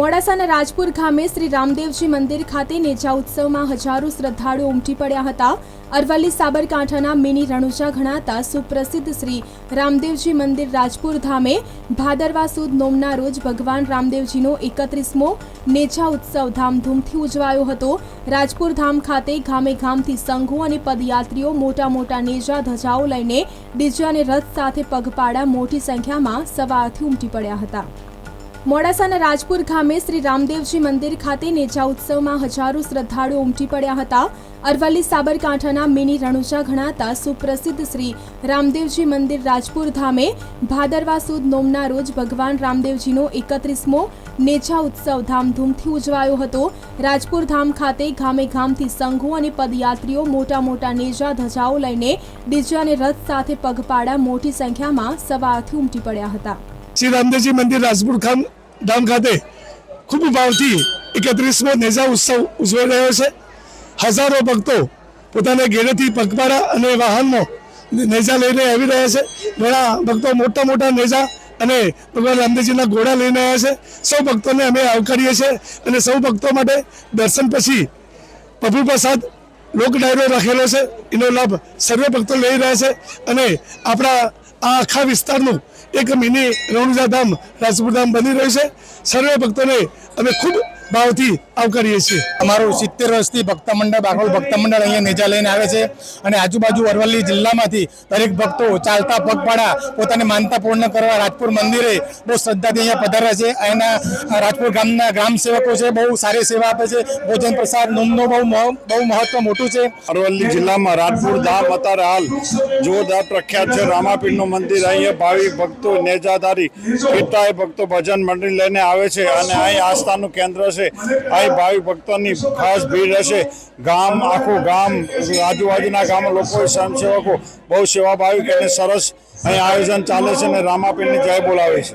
મોડાસાના રાજપુર ગામે શ્રી રામદેવજી મંદિર ખાતે નેજા ઉત્સવમાં હજારો શ્રદ્ધાળુઓ ઉમટી પડ્યા હતા. અરવલ્લી સાબરકાંઠાના મિની રણુજા ગણાતા સુપ્રસિદ્ધ શ્રી રામદેવજી મંદિર રાજપુર ધામે ભાદરવા સુદ નોમના રોજ ભગવાન રામદેવજીનો એકત્રીસમો નેજા ઉત્સવ ધામધૂમથી ઉજવાયો હતો. રાજપુર ધામ ખાતે ગામે ગામથી સંઘો અને પદયાત્રીઓ મોટા મોટા નેજા ધજાઓ લઈને ડીજે અને રથ સાથે પગપાળા મોટી સંખ્યામાં સવારથી ઉમટી પડ્યા હતા. મોડાસાના રાજપુર ગામે શ્રી રામદેવજી મંદિર ખાતે નેજા ઉત્સવમાં હજારો શ્રદ્ધાળુઓ ઉમટી પડ્યા હતા. અરવલ્લી સાબરકાંઠાના મિની રણુજા ગણાતા સુપ્રસિદ્ધ શ્રી રામદેવજી મંદિર રાજપુર ધામે ભાદરવા સુદ નોમના રોજ ભગવાન રામદેવજીનો એકત્રીસમો નેજા ઉત્સવ ધામધૂમથી ઉજવાયો હતો. રાજપુર ધામ ખાતે ગામે ગામથી સંઘો અને પદયાત્રીઓ મોટા મોટા નેજા ધજાઓ લઈને ડીજે રથ સાથે પગપાળા મોટી સંખ્યામાં સવારથી ઉમટી પડ્યા હતા. શ્રી રામદેવજી મંદિર રાજપુર ખાન ધામ ખાતે ખૂબ ભાવથી એકત્રીસમો નેજા ઉત્સવ ઉજવાઈ રહ્યો છે. હજારો ભક્તો પોતાના ઘેરેથી પગપાળા અને વાહનનો નેજા લઈને આવી રહ્યા છે. ઘણા ભક્તો મોટા મોટા નેજા અને ભગવાન રામદેવજીના ઘોડા લઈને આવ્યા છે. સૌ ભક્તોને અમે આવકારીએ છીએ અને સૌ ભક્તો માટે દર્શન પછી પ્રભુ પ્રસાદ લોક ડાયરો રાખેલો છે. એનો લાભ સર્વે ભક્તો લઈ રહ્યા છે અને આપણા આ આખા વિસ્તારનું એક મિની રણુજા રાજપુર ધામ બની રહ્યું છે. સર્વે ભક્તોને અમે ખૂબ ભાવથી આવકારીએ છીએ. અમારું સિત્તેર વર્ષથી ભક્ત મંડળ બાગોલ ભક્ત મંડળ અહીંયા નેજા લઈને આવે છે અને આજુબાજુ અરવલ્લી જિલ્લામાંથી દરેક ભક્તો ચાલતા પગપાળા પોતાની માનતા પૂર્ણ કરવા રાજપુર મંદિરે બહુ શ્રદ્ધાથી અહીંયા પધાર્યા છે. અહીંના રાજપુર ગામના ગ્રામ સેવકો છે, બહુ સારી સેવા આપે છે. ભોજન પ્રસાદ, નોમનો બહુ બહુ મહત્વ મોટું છે. અરવલ્લી જિલ્લામાં રાજપુર ધામ અત્યારે હાલ જોરદાર પ્રખ્યાત છે. રામાપીરનું મંદિર અહીંયા ભાવિક ભક્તો, નેજાધારી કેટલાય ભક્તો ભજન મંડળી લઈને આવે છે અને અહીં આસ્થાનું કેન્દ્ર છે. અહીં ભાવિક ભક્તોની ખાસ ભીડ હશે ગામ, આખું ગામ, આજુબાજુના ગામ લોકો સ્વયંસેવકો બહુ સેવાભાવિક અને સરસ અહીં આયોજન ચાલે છે અને રામાપીરની જય બોલાવે છે.